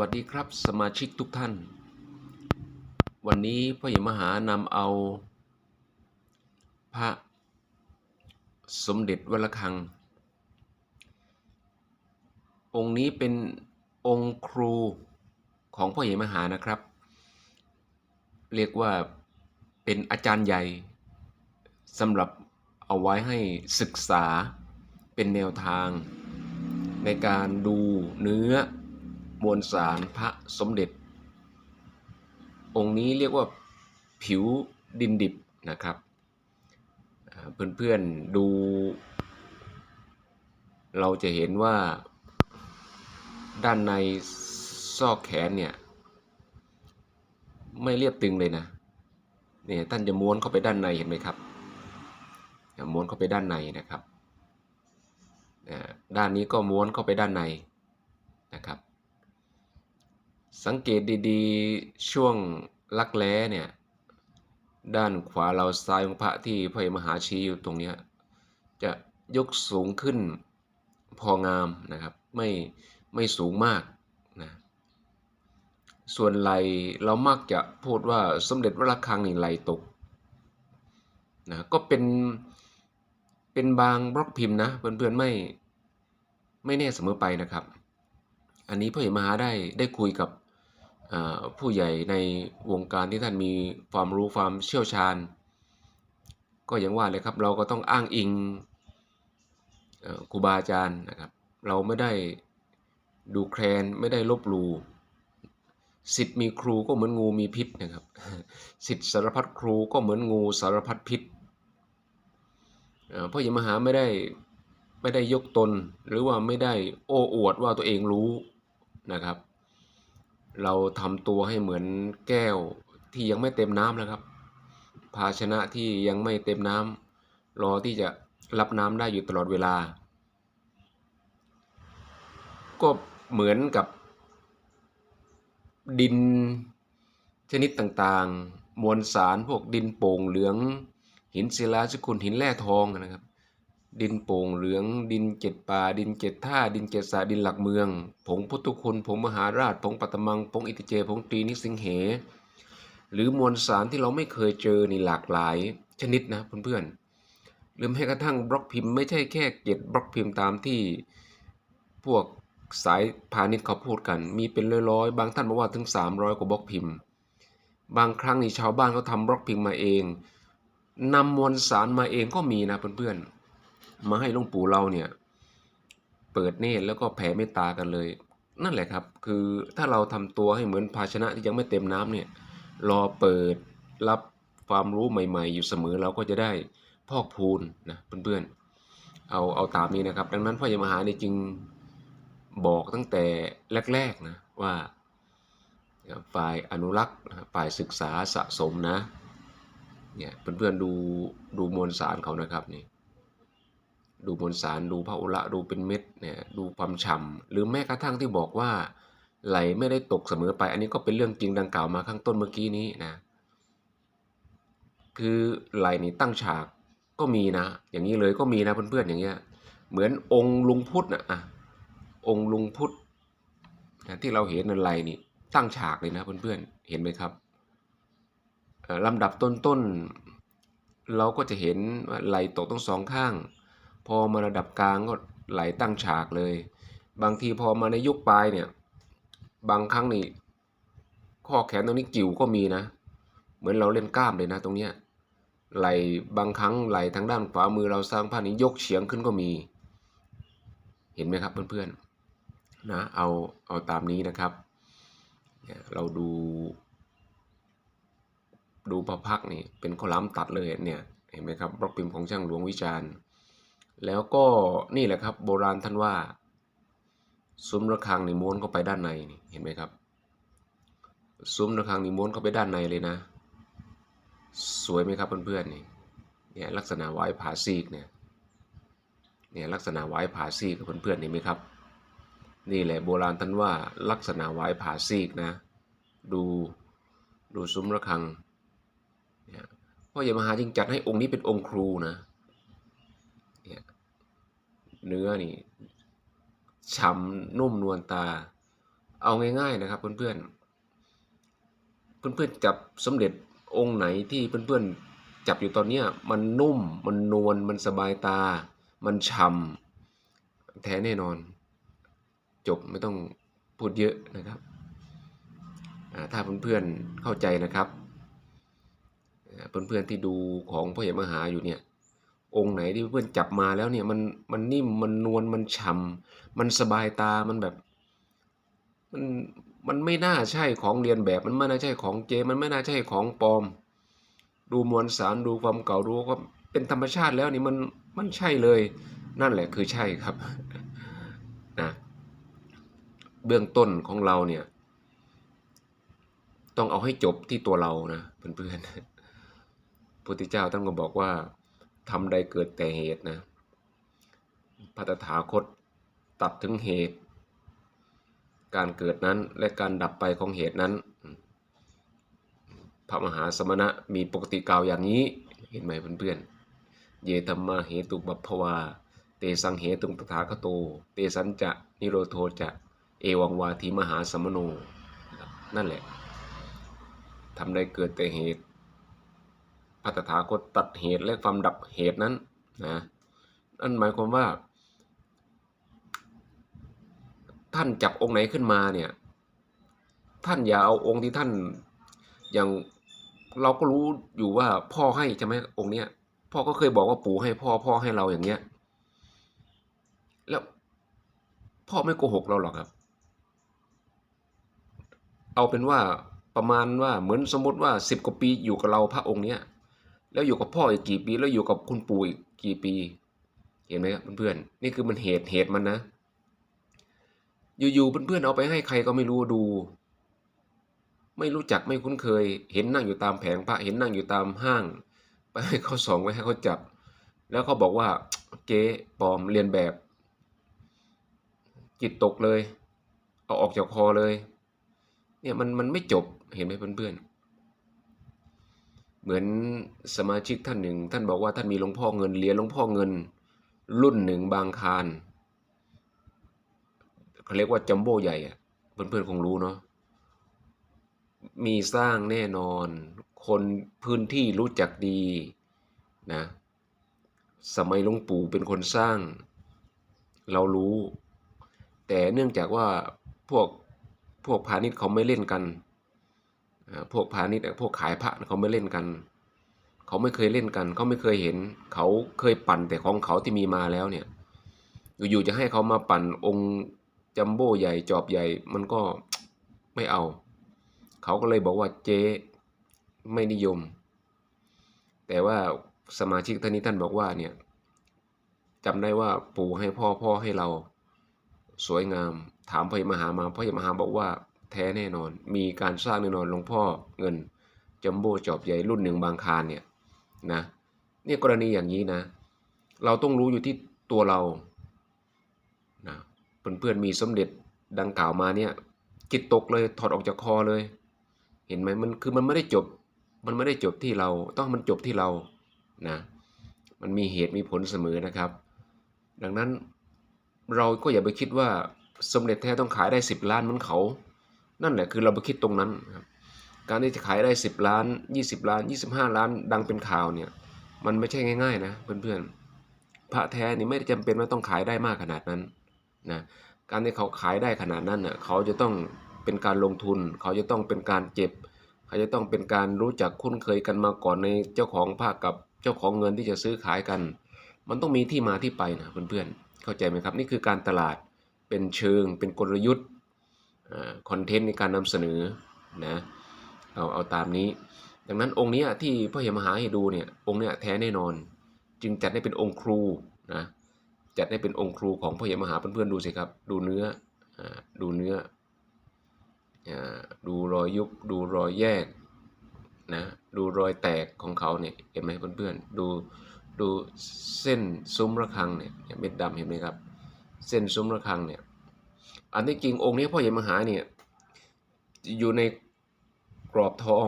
วัสดีครับสมาชิกทุกท่าน วันนี้พ่อใหญ่มหานำเอา พระสมเด็จวัดระฆัง องค์นี้เป็นองค์ครูของพ่อใหญ่มหานะครับ เรียกว่าเป็นอาจารย์ใหญ่สำหรับเอาไว้ให้ศึกษาเป็นแนวทาง ในการดูเนื้อ มวลสารพระสมเด็จ องค์นี้เรียกว่าผิวดินดิบนะครับเพื่อนๆดู เราจะเห็นว่าด้านในซอกแขนเนี่ย ไม่เรียบตึงเลยนะเนี่ยท่านจะม้วนเข้าไปด้านในเห็นไหมครับม้วนเข้าไปด้านในนะครับด้านนี้ก็ม้วนเข้าไปด้านในนะครับ สังเกตดีๆ ช่วงลักแร้เนี่ย ด้านขวาเราซ้ายของพระที่พระมหาชี้อยู่ตรงนี้ จะยกสูงขึ้นพองามนะครับ ไม่ไม่สูงมากนะส่วนไหลเรามักจะพูดว่าสมเด็จวระฆังนี่ไหลตกนะก็เป็นเป็นบางบล็อกพิมพ์นะเพื่อนๆไม่ไม่แน่เสมอไปนะครับ อันนี้พ่อใหญ่มหาได้ได้คุยกับ ผู้ใหญ่ในวงการที่ท่านมีความรู้ความเชี่ยวชาญ ก็อย่างว่าเลยครับเราก็ต้องอ้างอิงอครูบาอาจารย์นะครับ เราไม่ได้ดูแคลนไม่ได้ลบหลู่สิทธิ์มีครูก็เหมือนงูมีพิษนะครับสิทธิ์สารพัดครูก็เหมือนงูสารพัดพิษเอ่อพ่อใหญ่มหาไม่ได้ไม่ได้ยกตนหรือว่าไม่ได้โอ้อวดว่าตัวเองรู้นะครับ เราทำตัวให้เหมือนแก้วที่ยังไม่เต็มน้ำนะครับ ภาชนะที่ยังไม่เต็มน้ำรอที่จะรับน้ำได้อยู่ตลอดเวลา ก็เหมือนกับดินชนิดต่างๆ มวลสารพวกดินโป่งเหลือง หินศิลาสกุลหินแร่ทองนะครับ ดินโป่งเหลือง ดินเจ็ดป่า ดินเจ็ดท่า ดินเจ็ดสาดินหลักเมือง ผงพุทธคุณผงมหาราช ผงปัตมัง ผงอิติเจ ผงตรีนิสิงเห หรือมวลสารที่เราไม่เคยเจอนี่หลากหลายชนิดนะเพื่อนๆหรือแม้กระทั่งบล็อกพิมพ์ไม่ใช่แค่เจ็ดบล็อกพิมพ์ตามที่พวกสายพาณิชย์เขาพูดกัน มีเป็นร้อยๆ บางท่านบอกว่าถึง 300 กว่าบล็อกพิมพ์ บางครั้งนี่ชาวบ้านเขาทำบล็อกพิมพ์มาเองนำมวลสารมาเองก็มีนะเพื่อนๆ มาให้หลวงปู่เราเนี่ย เปิดเนตรแล้วก็แผ่เมตตากันเลย นั่นแหละครับ คือถ้าเราทำตัวให้เหมือนภาชนะที่ยังไม่เต็มน้ำเนี่ย รอเปิดรับความรู้ใหม่ ๆ อยู่เสมอเราก็จะได้พอกพูนนะเพื่อนๆ เอาเอาตามนี้นะครับ ดังนั้นพ่อยมหาเนี่ยจึงบอกตั้งแต่แรกๆนะว่าฝ่ายอนุรักษ์ฝ่ายศึกษาสะสมนะเนี่ยเพื่อนๆดูดูมวลสารเขานะครับนี่ ดูมวลสารดูพระอุระดูเป็นเม็ดเนี่ยดูความฉ่ำหรือแม้กระทั่งที่บอกว่า ไหลไม่ได้ตกเสมอไป อันนี้ก็เป็นเรื่องจริงดังกล่าวมาข้างต้นเมื่อกี้นี้นะคือไหลนี่ตั้งฉากก็มีนะ อย่างนี้เลยก็มีนะเพื่อนๆอย่างเงี้ยเหมือนองค์ลุงพุทธนะอะองค์ลุงพุทธนะที่เราเห็นนั่นไหลนี่ตั้งฉากเลยนะเพื่อนๆเห็นไหมครับลำดับต้นๆเราก็จะเห็นว่าไหลตกทั้งสองข้าง พอมาระดับกลางก็ไหลตั้งฉากเลย บางทีพอมาในยุคปลายเนี่ย บางครั้งนี่ข้อแขนตรงนี้กิ่วก็มีนะ เหมือนเราเล่นกล้ามเลยนะตรงเนี้ยไหลบางครั้งไหลทางด้านขวามือเราสร้างผ้านี้ยกเฉียงขึ้นก็มี เห็นไหมครับเพื่อนๆนะเอาเอาตามนี้นะครับ เราดู ดูพระพักนี่เป็นคอลัมน์ตัดเลยเนี่ยเห็นไหมครับบล็อกพิมพ์ของช่างหลวงวิจารณ์ แล้วก็นี่แหละครับโบราณท่านว่าซุ้มระฆังนี่ม้วนเข้าไปด้านในนี่เห็นไหมครับซุ้มระฆังนี่ม้วนเข้าไปด้านในเลยนะ สวยไหมครับเพื่อนๆนี่เนี่ยลักษณะไว้ผาซีกเนี่ยเนี่ยลักษณะไว้ผาซีกเพื่อนๆเห็นไหมครับ นี่แหละโบราณท่านว่าลักษณะไว้ผาซีกนะ ดูดูซุ้มระฆังเนี่ยพ่อใหญ่มหาจึงจัดให้องค์นี้เป็นองค์ครูนะ เนื้อนี่ฉ่ำนุ่มนวลตา เอาง่าย ๆนะครับ เพื่อนๆ เพื่อนๆจับสมเด็จองค์ไหนที่เพื่อนๆจับอยู่ตอนเนี้ยมันนุ่มมันนวลมันสบายตา มันฉ่ำแท้แน่นอน จบไม่ต้องพูดเยอะนะครับถ้าเพื่อนๆเข้าใจนะครับเพื่อนๆที่ดูของพ่อใหญ่มหาอยู่เนี่ย องค์ไหนที่เพื่อนจับมาแล้วเนี่ยมันมันนิ่มมันนวลมันฉ่ำมันสบายตามันแบบ มันมันไม่น่าใช่ของเรียนแบบมันไม่น่าใช่ของเจมันไม่น่าใช่ของปลอม ดูมวลสารดูความเก่าดูก็เป็นธรรมชาติแล้วนี่มันมันใช่เลย นั่นแหละคือใช่ครับนะเบื้องต้นของเราเนี่ย ต้องเอาให้จบที่ตัวเรานะเพื่อนๆพุทธเจ้าท่านก็บอกว่า ทำใดเกิดแต่เหตุนะพระตถาคตตัดถึงเหตุ การเกิดนั้นและการดับไปของเหตุนั้น พระมหาสมณะมีปกติกล่าวอย่างนี้เห็นไหมเพื่อนๆ เยธรรมาเหตุบัพพวา เตสังเหตุตถาคโต เตสัญจะนิโรโทจะ เอวังวาทีมหาสมโน นั่นแหละทำได้เกิดแต่เหตุ พระตถาคตตัดเหตุและความดับเหตุนั้นนะนั่นหมายความว่า ท่านจับองค์ไหนขึ้นมาเนี่ย ท่านอย่าเอาองค์ที่ท่านอย่างเราก็รู้อยู่ว่าพ่อให้ใช่ไหมองค์เนี้ยพ่อก็เคยบอกว่าปู่ให้พ่อพ่อให้เราอย่างเงี้ย แล้วพ่อไม่โกหกเราหรอกครับ เอาเป็นว่าประมาณว่าเหมือนสมมติว่าสิบกว่าปีอยู่กับเราพระองค์เนี้ย แล้วอยู่กับพ่ออีกกี่ปี แล้วอยู่กับคุณปู่อีกกี่ปี เห็นไหมครับเพื่อนๆนี่คือมันเหตุเหตุมันนะ อยู่ๆเพื่อนๆเอาไปให้ใครก็ไม่รู้ดู ไม่รู้จักไม่คุ้นเคย เห็นนั่งอยู่ตามแผงพระเห็นนั่งอยู่ตามห้าง ไปให้เขาส่องไว้ให้เขาจับ แล้วเขาบอกว่าเก๊ปลอมเรียนแบบ จิตตกเลย เอาออกจากคอเลย เนี่ยมันมันไม่จบเห็นไหมเพื่อนๆ เหมือนสมาชิกท่านหนึ่ง ท่านบอกว่าท่านมีหลวงพ่อเงินเหรียญหลวงพ่อเงิน รุ่นหนึ่งบางคารเขาเรียกว่าจัมโบ้ใหญ่อะเพื่อนๆคงรู้เนาะมีสร้างแน่นอน คนพื้นที่รู้จักดีนะสมัยหลวงปู่เป็นคนสร้าง เรารู้ แต่เนื่องจากว่าพวกพวกพาณิชย์เขาไม่เล่นกัน พวกพาณิชย์พวกขายพระเขาไม่เล่นกัน เขาไม่เคยเล่นกัน เขาไม่เคยเห็น เขาเคยปั่นแต่ของเขาที่มีมาแล้วเนี่ย อยู่ๆจะให้เขามาปั่นองค์จัมโบ้ใหญ่จอบใหญ่ มันก็ไม่เอา เขาก็เลยบอกว่าเจ๊ไม่นิยม แต่ว่าสมาชิกท่านนี้ท่านบอกว่าเนี่ยจำได้ว่าปู่ให้พ่อพ่อให้เรา สวยงาม ถามพ่อมหามาพ่อมหาบอกว่า แท้แน่นอน มีการสร้างแน่นอนหลวงพ่อเงินจัมโบ้จอบใหญ่รุ่นหนึ่งบางคารเนี่ยนะเนี่ยกรณีอย่างนี้นะ เราต้องรู้อยู่ที่ตัวเรานะเพื่อนๆมีสมเด็จดังกล่าวมาเนี่ยจิตตกเลยถอดออกจากคอเลย เห็นไหมมันคือมันไม่ได้จบ มันไม่ได้จบที่เรา ต้องมันจบที่เรานะมันมีเหตุมีผลเสมอนะครับ ดังนั้นเราก็อย่าไปคิดว่าสมเด็จแท้ต้องขายได้ 10 ล้านเหมือนเขา นั่นแหละคือเราไปคิดตรงนั้นครับการที่จะขายได้ 10 ล้าน 20 ล้าน 25 ล้าน ดังเป็นข่าวเนี่ย มันไม่ใช่ง่ายๆนะเพื่อนๆพระแท้นี่ไม่ได้จำเป็นว่าต้องขายได้มากขนาดนั้นนะการที่เขาขายได้ขนาดนั้นเน่ะเขาจะต้องเป็นการลงทุน เขาจะต้องเป็นการเจ็บ เขาจะต้องเป็นการรู้จักคุ้นเคยกันมาก่อนในเจ้าของผ้ากับเจ้าของเงินที่จะซื้อขายกัน มันต้องมีที่มาที่ไปนะเพื่อนๆเข้าใจไหมครับ นี่คือการตลาดเป็นเชิงเป็นกลยุทธ์ คอนเทนต์ในการนำเสนอนะเอาเอาตามนี้ ดังนั้นองค์นี้ที่พ่อเหมหาให้ดูเนี่ยองค์เนี้ยแท้แน่นอน จึงจัดให้เป็นองค์ครูนะจัดให้เป็นองค์ครูของพ่อเหมหาเพื่อนๆดูสิครับ ดูเนื้ออดูเนื้ออดูรอยยุบดูรอยแยกนะดูรอยแตกของเขาเนี่ยเห็นไหมเพื่อนๆดูดูเส้นซุ้มระฆังเนี่ยเม็ดดำเห็นไหมครับ เส้นซุ้มระฆังเนี่ย อันที่จริงองค์นี้พ่อใหญ่มหาเนี่ย อยู่ในกรอบทอง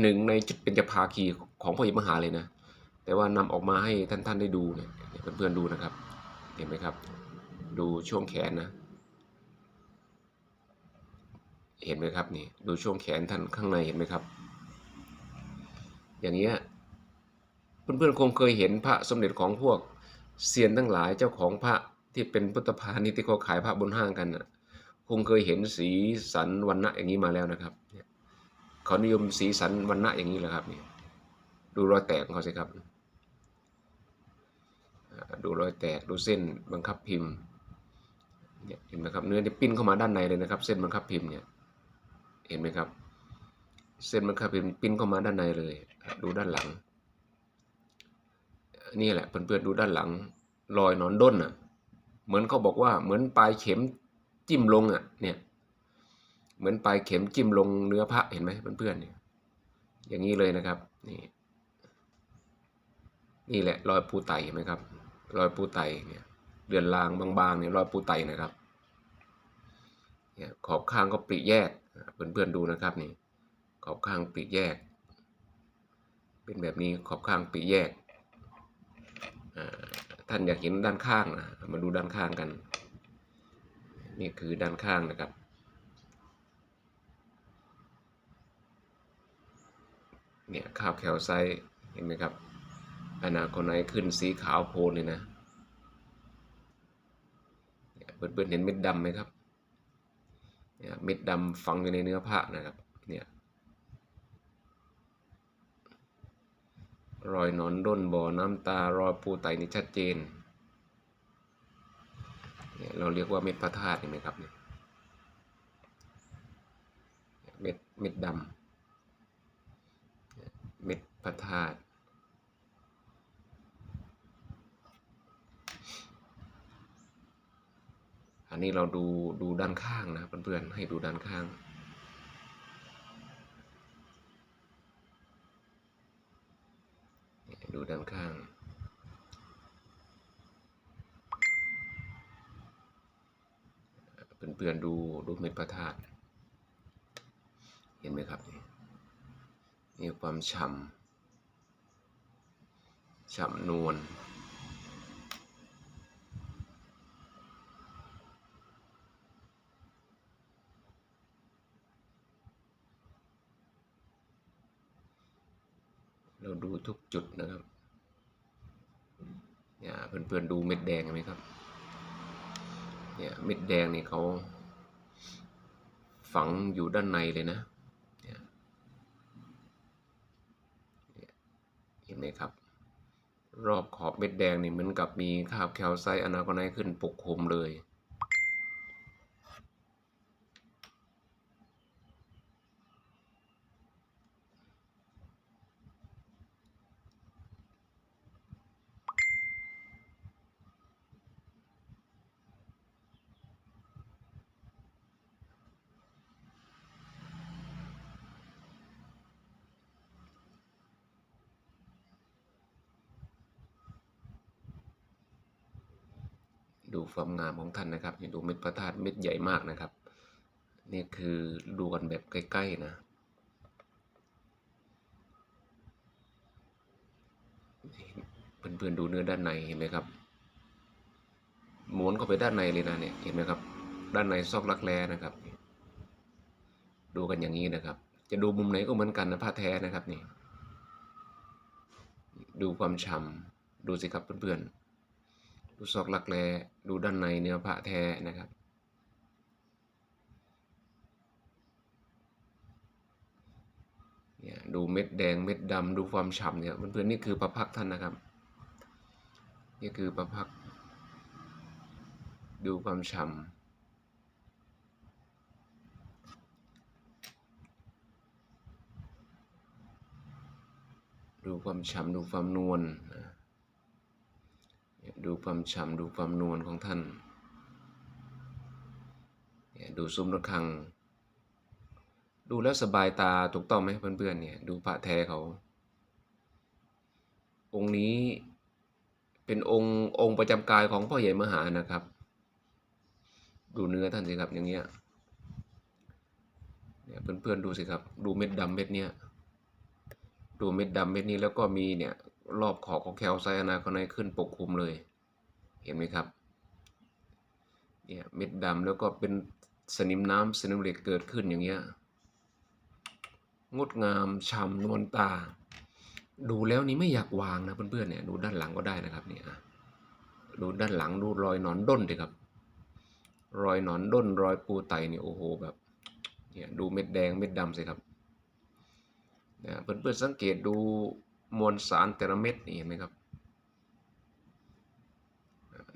หนึ่งในจุดเป็นจภาคีของพ่อใหญ่มหาเลยนะ แต่ว่านำออกมาให้ท่านท่านได้ดูเนี่ยเพื่อนๆดูนะครับ เห็นไหมครับ ดูช่วงแขนนะ เห็นไหมครับนี่ดูช่วงแขนท่านข้างในเห็นไหมครับ อย่างเงี้ยเพื่อนๆคงเคยเห็นพระสมเด็จของพวกเซียนทั้งหลายเจ้าของพระ ที่เป็นพุทธพาณิชย์ที่เขาขายพระบนห้างกันน่ะคงเคยเห็นสีสันวันณะอย่างนี้มาแล้วนะครับเขานิยมสีสันวันณะอย่างนี้แหละครับนี่ดูรอยแตกของเขาสิครับ ดูรอยแตกดูเส้นบังคับพิมพ์เนี่ยเห็นไหมครับเนื้อที่ปิ้นเข้ามาด้านในเลยนะครับ เส้นบังคับพิมพ์เนี่ยเห็นไหมครับ เส้นบังคับพิมพ์ปิ้นเข้ามาด้านในเลย ดูด้านหลังนี่แหละเพื่อนๆดูด้านหลัง รอยนอนด้นอะ เหมือนเขาบอกว่าเหมือนปลายเข็มจิ้มลงอะเนี่ย เหมือนปลายเข็มจิ้มลงเนื้อพระเห็นไหมเพื่อนๆเนี่ยอย่างนี้เลยนะครับนี่นี่แหละรอยปูไตเห็นไหมครับ รอยปูไตเนี่ยเดือนลางบางๆเนี่ยรอยปูไตนะครับเนี่ยขอบข้างก็ปริแยกเพื่อนๆดูนะครับนี่ขอบข้างปริแยก เป็นแบบนี้ขอบข้างปริแยกอ่า ท่านอยากเห็นด้านข้างนะมาดูด้านข้างกัน นี่คือด้านข้างนะครับ เนี่ยข้าวแคลไซเห็นไหมครับ อนาคตไหนขึ้นสีขาวโพลนเลยนะเนี่ยเพื่อนๆเห็นเม็ดดำไหมครับเนี่ยเม็ดดำฝังอยู่ในเนื้อผ้านะครับ เนี่ย รอยหนอนด้นบ่อน้ำตารอยปูไตนี่ชัดเจนเนี่ยเราเรียกว่าเม็ดพระธาตุเห็นไหมครับเนี่ยเม็ดเม็ดดำเม็ดพระธาตุอันนี้เราดูดูด้านข้างนะเพื่อนๆให้ดูด้านข้างานข้างเพื่อนๆดูดูเม็ดพระธาตุเห็นไหมครับนี่มีความฉ่ำฉ่ำนวลเราดูทุกจุดนะครับ เนี่ยเพื่อนๆดูเม็ดแดงเห็นไหมครับ เนี่ยเม็ดแดงนี่เขาฝังอยู่ด้านในเลยนะเห็นไหมครับ รอบขอบเม็ดแดงนี่เหมือนกับมีคาบแคลไซต์อนาโคไนขึ้นปกคลุมเลย ดูความงามของท่านนะครับอย่าดูเม็ดพระธาตุเม็ดใหญ่มากนะครับ นี่คือดูกันแบบใกล้ๆนะเพื่อนๆดูเนื้อด้านในเห็นไหมครับม้วนเข้าไปด้านในเลยนะเนี่ยเห็นไหมครับ ด้านในซอกรักแร้นะครับ ดูกันอย่างนี้นะครับ จะดูมุมไหนก็เหมือนกันนะผ้าแท้นะครับนี่ดูความฉ่ำดูสิครับเพื่อนๆ ดูซอกรักแร้ดูด้านในเนื้อผ้าแท้นะครับ เนี่ยดูเม็ดแดงเม็ดดำดูความฉ่ำเนี่ยเพื่อนๆนี่คือประพักท่านนะครับ นี่คือประพัก ดูความฉ่ำดูความฉ่ำดูความนวลนะ ดูความฉ่ำดูความนวลของท่านดูซุ้มระฆัง ดูแล้วสบายตาถูกต้องไหมเพื่อนๆเนี่ยดูพระแท้เขา องค์นี้เป็นองค์องค์ประจำกายของพ่อใหญ่มหานะครับ ดูเนื้อท่านสิครับอย่างเงี้ยเนี่ยเพื่อนๆดูสิครับ ดูเม็ดดำเม็ดเนี้ยดูเม็ดดำเม็ดนี้แล้วก็มีเนี่ย รอบขอบของแคลไซอานาคอนไนขึ้นปกคลุมเลย เห็นไหมครับเนี่ยเม็ดดำแล้วก็เป็นสนิมน้ำสนิมเหล็กเกิดขึ้นอย่างเงี้ยงดงามฉ่ำนวลตา ดูแล้วนี่ไม่อยากวางนะเพื่อนๆเนี่ยดูด้านหลังก็ได้นะครับเนี่ยดูด้านหลังดูรอยหนอนด้นดิครับ รอยหนอนด้นรอยปูไตเนี่ยโอ้โหแบบเนี่ยดูเม็ดแดงเม็ดดำสิครับเนี่ยเพื่อนๆสังเกตดู มวลสารแต่ละเม็ดนี่เห็นไหมครับ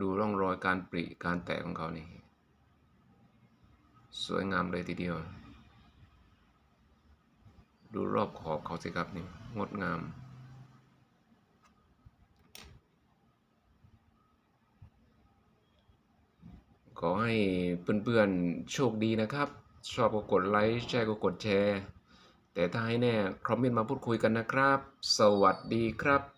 ดูร่องรอยการปริการแตกของเขานี่ สวยงามเลยทีเดียว ดูรอบขอบเขาสิครับนี่งดงาม ขอให้เพื่อนๆโชคดีนะครับ ชอบก็กดไลค์ แชร์ก็กดแชร์ แต่ถ้าให้แน่คอมเมนต์มาพูดคุยกันนะครับ สวัสดีครับ